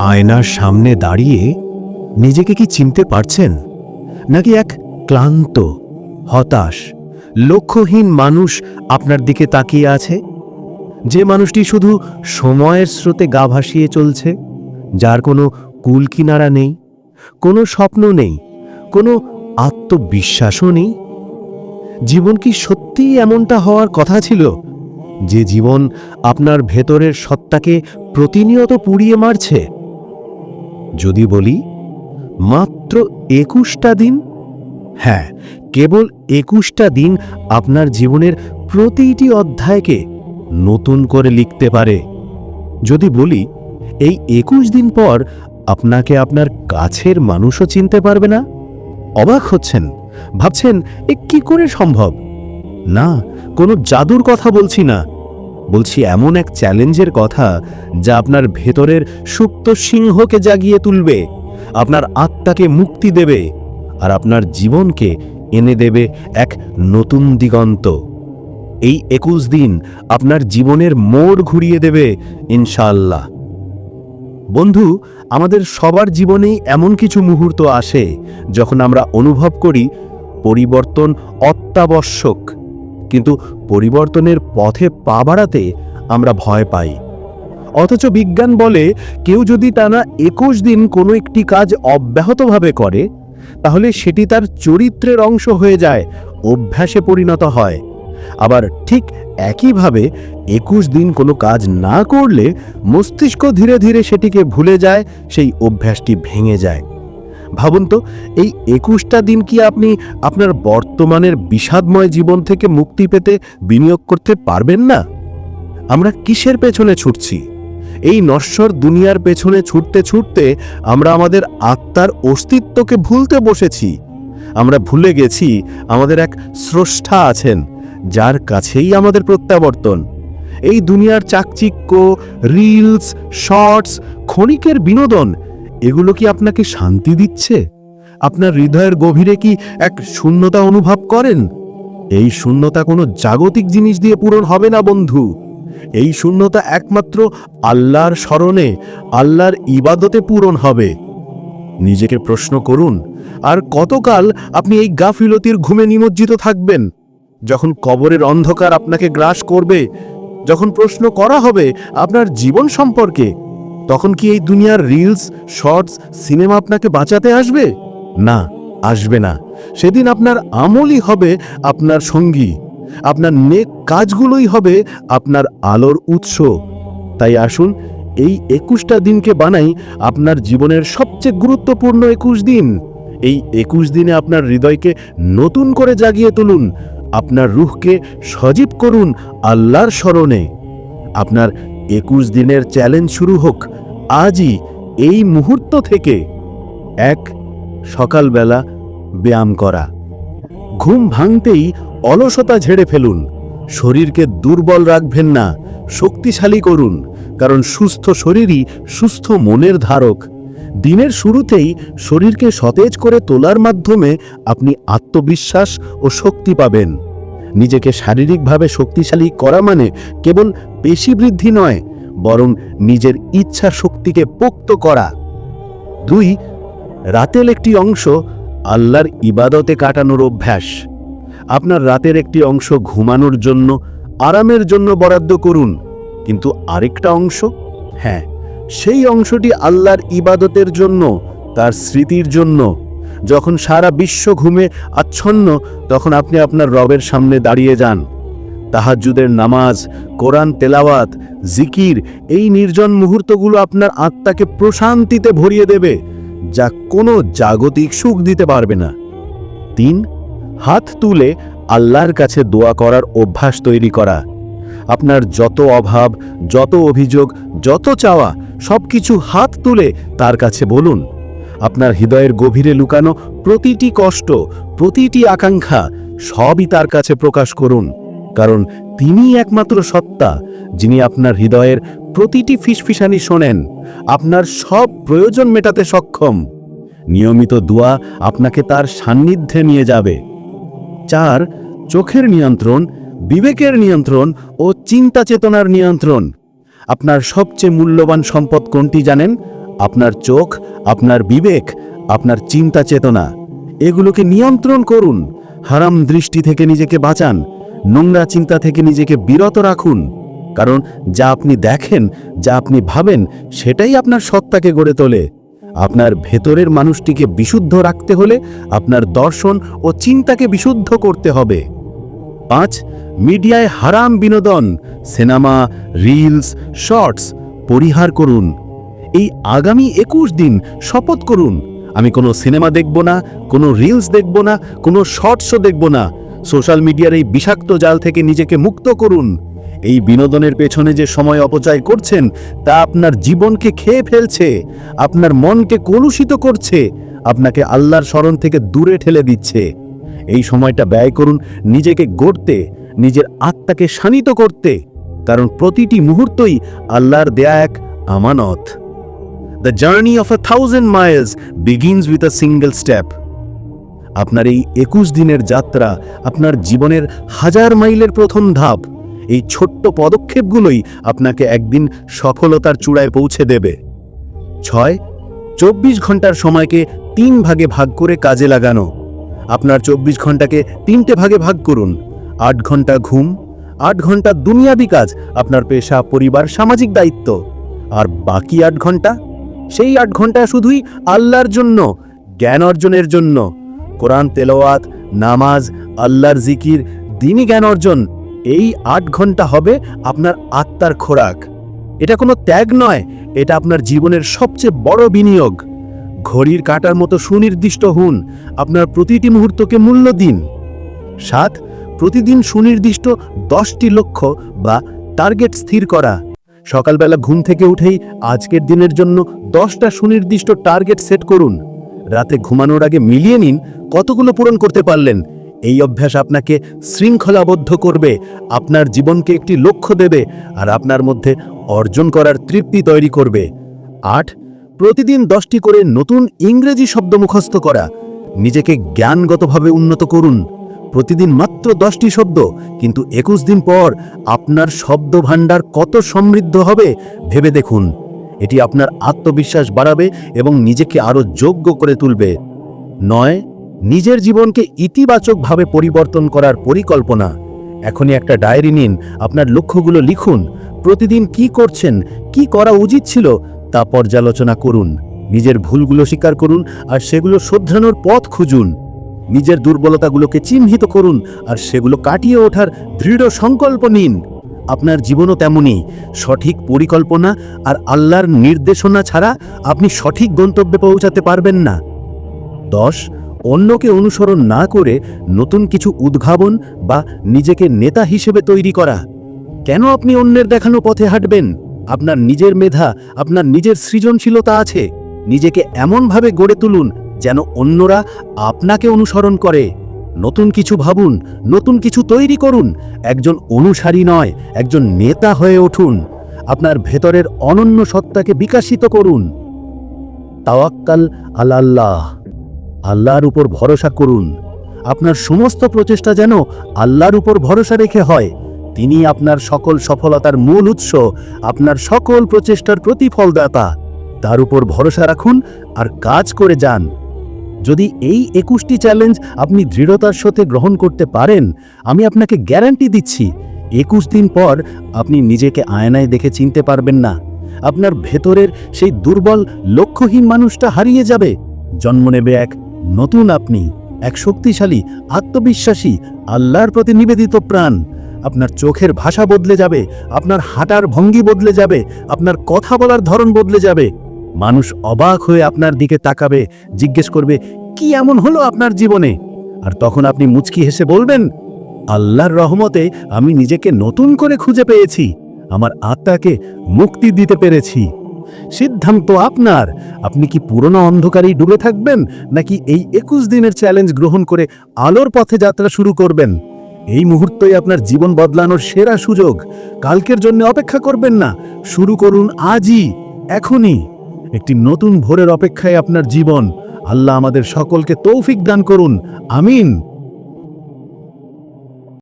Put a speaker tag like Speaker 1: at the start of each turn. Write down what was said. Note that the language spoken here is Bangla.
Speaker 1: আয়নার সামনে দাঁড়িয়ে নিজেকে কি চিনতে পারছেন? নাকি এক ক্লান্ত, হতাশ, লক্ষ্যহীন মানুষ আপনার দিকে তাকিয়ে আছে? যে মানুষটি শুধু সময়ের স্রোতে গা ভাসিয়ে চলছে, যার কোনো কুল কিনারা নেই, কোনো স্বপ্ন নেই, কোনো আত্মবিশ্বাসও নেই? জীবন কি সত্যিই এমনটা হওয়ার কথা ছিল? যে জীবন আপনার ভেতরের সত্তাকে প্রতিনিয়ত পুড়িয়ে মারছে। যদি বলি, মাত্র একুশটা দিন? হ্যাঁ কেবল একুশটা দিন আপনার জীবনের প্রতিটি অধ্যায়কে নতুন করে লিখতে পারে। যদি বলি, এই একুশ দিন পর আপনাকে আপনার কাছের মানুষও চিনতে পারবে না? অবাক হচ্ছেন, ভাবছেন, এ কি করে সম্ভব? না কোনো জাদুর কথা বলছি না। বলছি এমন এক চ্যালেঞ্জের কথা যা আপনার ভেতরের সুপ্ত সিংহকে জাগিয়ে তুলবে, আপনার আত্মাকে মুক্তি দেবে আর আপনার জীবনকে এনে দেবে এক নতুন দিগন্ত। এই একুশ দিন আপনার জীবনের মোড় ঘুরিয়ে দেবে ইনশাল্লাহ বন্ধু, আমাদের সবার জীবনেই এমন কিছু মুহূর্ত আসে যখন আমরা অনুভব করি পরিবর্তন অত্যাবশ্যক। কিন্তু পরিবর্তনের পথে পা বাড়াতে আমরা ভয় পাই। অথচ বিজ্ঞান বলে, কেউ যদি টানা একুশ দিন কোনো একটি কাজ অব্যাহতভাবে করে, তাহলে সেটি তার চরিত্রের অংশ হয়ে যায়, অভ্যাসে পরিণত হয়। আবার ঠিক একইভাবে একুশ দিন কোনো কাজ না করলে মস্তিষ্ক ধীরে ধীরে সেটিকে ভুলে যায়, সেই অভ্যাসটি ভেঙে যায়। ভাবুন তো, এই একুশটা দিন কি আপনি আপনার বর্তমানের বিষাদময় জীবন থেকে মুক্তি পেতে বিনিয়োগ করতে পারবেন না? আমরা কিসের পেছনে ছুটছি? এই নশ্বর দুনিয়ার পেছনে ছুটতে ছুটতে আমরা আমাদের আত্মার অস্তিত্বকে ভুলতে বসেছি। আমরা ভুলে গেছি আমাদের এক স্রষ্টা আছেন, যার কাছেই আমাদের প্রত্যাবর্তন। এই দুনিয়ার চাকচিক্য রিলস শর্টস ক্ষণিকের বিনোদন এগুলো কি আপনাকে শান্তি দিচ্ছে? আপনার হৃদয়ের গভীরে কি এক শূন্যতা অনুভব করেন? এই শূন্যতা কোনো জাগতিক জিনিস দিয়ে পূরণ হবে না, বন্ধু। এই শূন্যতা একমাত্র আল্লাহর স্মরণে, আল্লাহর ইবাদতে পূরণ হবে। নিজেকে প্রশ্ন করুন, আর কতকাল আপনি এই গাফিলতির ঘুমে নিমজ্জিত থাকবেন? যখন কবরের অন্ধকার আপনাকে গ্রাস করবে, যখন প্রশ্ন করা হবে আপনার জীবন সম্পর্কে তখন কি এই দুনিয়ার রিলস শর্টস সিনেমা আপনাকে বাঁচাতে আসবে? না আসবে না। সেদিন আপনার আমলই হবে আপনার সঙ্গী। আপনার নেক কাজগুলোই হবে আপনার আলোর উৎস। তাই আসুন, এই একুশটা দিনকে বানাই আপনার জীবনের সবচেয়ে গুরুত্বপূর্ণ একুশ দিন। এই একুশ দিনে আপনার হৃদয়কে নতুন করে জাগিয়ে তুলুন। আপনার রুহকে সজীব করুন আল্লাহর স্মরণে। আপনার একুশ দিনের চ্যালেঞ্জ শুরু হোক, আজই এই মুহূর্ত থেকে। এক, সকালবেলা ব্যায়াম করা। ঘুম ভাঙতেই অলসতা ঝেড়ে ফেলুন। শরীরকে দুর্বল রাখবেন না, শক্তিশালী করুন, কারণ সুস্থ শরীরই সুস্থ মনের ধারক। দিনের শুরুতেই শরীরকে সতেজ করে তোলার মাধ্যমে আপনি আত্মবিশ্বাস ও শক্তি পাবেন। নিজেকে শারীরিকভাবে শক্তিশালী করা মানে কেবল পেশি বৃদ্ধি নয়, বরং নিজের ইচ্ছা শক্তিকে পোক্ত করা। দুই, রাতের একটি অংশ আল্লাহর ইবাদতে কাটানোর অভ্যাস। আপনার রাতের একটি অংশ ঘুমানোর জন্য, আরামের জন্য বরাদ্দ করুন। কিন্তু আরেকটা অংশ? হ্যাঁ সেই অংশটি আল্লাহর ইবাদতের জন্য, তার স্মৃতির জন্য। যখন সারা বিশ্ব ঘুমে আচ্ছন্ন, তখন আপনি আপনার রবের সামনে দাঁড়িয়ে যান। তাহাজ্জুদের নামাজ, কোরআন তেলাওয়াত, জিকির, এই নির্জন মুহূর্তগুলো আপনার আত্মাকে প্রশান্তিতে ভরিয়ে দেবে, যা কোনো জাগতিক সুখ দিতে পারবে না। তিন, হাত তুলে আল্লাহর কাছে দোয়া করার অভ্যাস তৈরি করা। আপনার যত অভাব, যত অভিযোগ, যত চাওয়া সব কিছু হাত তুলে তার কাছে বলুন। আপনার হৃদয়ের গভীরে লুকানো প্রতিটি কষ্ট, প্রতিটি আকাঙ্ক্ষা সবই তার কাছে প্রকাশ করুন। কারণ তিনি একমাত্র সত্তা, যিনি আপনার হৃদয়ের প্রতিটি ফিসফিসানি শোনেন, আপনার সব প্রয়োজন মেটাতে সক্ষম। নিয়মিত দোয়া আপনাকে তার সান্নিধ্যে নিয়ে যাবে। চার, চোখের নিয়ন্ত্রণ, বিবেকের নিয়ন্ত্রণ ও চিন্তা চেতনার নিয়ন্ত্রণ। আপনার সবচেয়ে মূল্যবান সম্পদ কোনটি জানেন? আপনার চোখ, আপনার বিবেক, আপনার চিন্তা চেতনা, এগুলোকে নিয়ন্ত্রণ করুন। হারাম দৃষ্টি থেকে নিজেকে বাঁচান, নোংরা চিন্তা থেকে নিজেকে বিরত রাখুন। কারণ যা আপনি দেখেন, যা আপনি ভাবেন, সেটাই আপনার সত্তাকে গড়ে তোলে। আপনার ভেতরের মানুষটিকে বিশুদ্ধ রাখতে হলে আপনার দর্শন ও চিন্তাকে বিশুদ্ধ করতে হবে। পাঁচ, মিডিয়ায় হারাম বিনোদন, সিনেমা, রিলস, শর্টস পরিহার করুন। এই আগামী একুশ দিন শপথ করুন। আমি কোনো সিনেমা দেখব না, কোনো রিলস দেখব না, কোনো শর্টসও দেখব না। সোশ্যাল মিডিয়ার এই বিষাক্ত জাল থেকে নিজেকে মুক্ত করুন। এই বিনোদনের পেছনে যে সময় অপচয় করছেন, তা আপনার জীবনকে খেয়ে ফেলছে, আপনার মনকে কলুষিত করছে, আপনাকে আল্লাহর স্মরণ থেকে দূরে ঠেলে দিচ্ছে। এই সময়টা ব্যয় করুন নিজেকে গড়তে, নিজের আত্মাকে শানিত করতে, কারণ প্রতিটি মুহূর্তই আল্লাহর দেয়া এক আমানত। The journey of a thousand miles begins with a single step আপনার এই একুশ দিনের যাত্রা আপনার জীবনের হাজার মাইলের প্রথম ধাপ। এই ছোট্ট পদক্ষেপগুলোই আপনাকে একদিন সফলতার চূড়ায় পৌঁছে দেবে। ছয়, চব্বিশ ঘণ্টার সময়কে তিন ভাগে ভাগ করে কাজে লাগানো। আপনার চব্বিশ ঘন্টাকে তিনটে ভাগে ভাগ করুন। আট ঘণ্টা ঘুম, আট ঘণ্টা দুনিয়াবি কাজ আপনার পেশা, পরিবার, সামাজিক দায়িত্ব। আর বাকি আট ঘণ্টা সেই আট ঘণ্টা শুধুই আল্লাহর জন্য, জ্ঞান অর্জনের জন্য। কোরআন, তেলাওয়াত, নামাজ, আল্লাহর জিকির, দিনই জ্ঞান অর্জন, এই আট ঘণ্টা হবে আপনার আত্মার খোরাক। এটা কোনো ত্যাগ নয়, এটা আপনার জীবনের সবচেয়ে বড় বিনিয়োগ। ঘড়ির কাটার মতো সুনির্দিষ্ট হুন, আপনার প্রতিটি মুহূর্তকে মূল্য দিন। সাত, প্রতিদিন সুনির্দিষ্ট দশটি লক্ষ্য বা টার্গেট স্থির করা। সকালবেলা ঘুম থেকে উঠেই আজকের দিনের জন্য দশটা সুনির্দিষ্ট টার্গেট সেট করুন। রাতে ঘুমানোর আগে মিলিয়ে নিন কতগুলো পূরণ করতে পারলেন। এই অভ্যাস আপনাকে শৃঙ্খলাবদ্ধ করবে, আপনার জীবনকে একটি লক্ষ্য দেবে আর আপনার মধ্যে অর্জন করার তৃপ্তি তৈরি করবে। আট, প্রতিদিন দশটি করে নতুন ইংরেজি শব্দ মুখস্থ করা। নিজেকে জ্ঞানগতভাবে উন্নত করুন। প্রতিদিন মাত্র দশটি শব্দ, কিন্তু একুশ দিন পর আপনার শব্দ ভাণ্ডার কত সমৃদ্ধ হবে ভেবে দেখুন। এটি আপনার আত্মবিশ্বাস বাড়াবে এবং নিজেকে আরও যোগ্য করে তুলবে। নয়, নিজের জীবনকে ইতিবাচকভাবে পরিবর্তন করার পরিকল্পনা। এখনই একটা ডায়েরি নিন, আপনার লক্ষ্যগুলো লিখুন, প্রতিদিন কি করছেন, কি করা উচিত ছিল তা পর্যালোচনা করুন, নিজের ভুলগুলো স্বীকার করুন আর সেগুলো শোধরানোর পথ খুঁজুন। নিজের দুর্বলতাগুলোকে চিহ্নিত করুন আর সেগুলো কাটিয়ে ওঠার দৃঢ় সংকল্প নিন। আপনার জীবনও তেমনই। সঠিক পরিকল্পনা আর আল্লাহর নির্দেশনা ছাড়া আপনি সঠিক গন্তব্যে পৌঁছাতে পারবেন না। দশ, অন্যকে অনুসরণ না করে নতুন কিছু উদ্ভাবন বা নিজেকে নেতা হিসেবে তৈরি করা। কেন আপনি অন্যের দেখানো পথে হাঁটবেন? আপনার নিজের মেধা, আপনার নিজের সৃজনশীলতা আছে। নিজেকে এমনভাবে গড়ে তুলুন যেন অন্যরা আপনাকে অনুসরণ করে। নতুন কিছু ভাবুন, নতুন কিছু তৈরি করুন। একজন অনুসারী নয়, একজন নেতা হয়ে উঠুন। আপনার ভেতরের অনন্য সত্তাকে বিকাশিত করুন। তাওয়াক্কাল আল্লাহ। আল্লাহর উপর ভরসা করুন। আপনার সমস্ত প্রচেষ্টা যেন আল্লাহর উপর ভরসা রেখে হয়। তিনি আপনার সকল সফলতার মূল উৎস, আপনার সকল প্রচেষ্টার প্রতিফলদাতা। তার উপর ভরসা রাখুন আর কাজ করে যান। যদি এই একুশটি চ্যালেঞ্জ আপনি দৃঢ়তার সাথে গ্রহণ করতে পারেন, আমি আপনাকে গ্যারান্টি দিচ্ছি, একুশ দিন পর আপনি নিজেকে আয়নায় দেখে চিনতে পারবেন না। আপনার ভেতরের সেই দুর্বল, লক্ষ্যহীন মানুষটা হারিয়ে যাবে। জন্ম নেবে এক নতুন আপনি, এক শক্তিশালী, আত্মবিশ্বাসী, আল্লাহর প্রতি নিবেদিত প্রাণ। আপনার চোখের ভাষা বদলে যাবে, আপনার হাঁটার ভঙ্গি বদলে যাবে, আপনার কথা বলার ধরন বদলে যাবে। মানুষ অবাক হয়ে আপনার দিকে তাকাবে, জিজ্ঞেস করবে, কি এমন হলো আপনার জীবনে? আর তখন আপনি মুচকি হেসে বলবেন, আল্লাহর রহমতে আমি নিজেকে নতুন করে খুঁজে পেয়েছি। আমার আত্মাকে মুক্তি দিতে পেরেছি। সিদ্ধান্ত আপনার। আপনি কি পুরনো অন্ধকারেই ডুবে থাকবেন, নাকি এই একুশ দিনের চ্যালেঞ্জ গ্রহণ করে আলোর পথে যাত্রা শুরু করবেন? এই মুহূর্তই আপনার জীবন বদলানোর সেরা সুযোগ। কালকের জন্য অপেক্ষা করবেন না। শুরু করুন আজই, এখনই। একটি নতুন ভোরের অপেক্ষায় আপনার জীবন। আল্লাহ আমাদের সকলকে তৌফিক দান করুন। আমিন।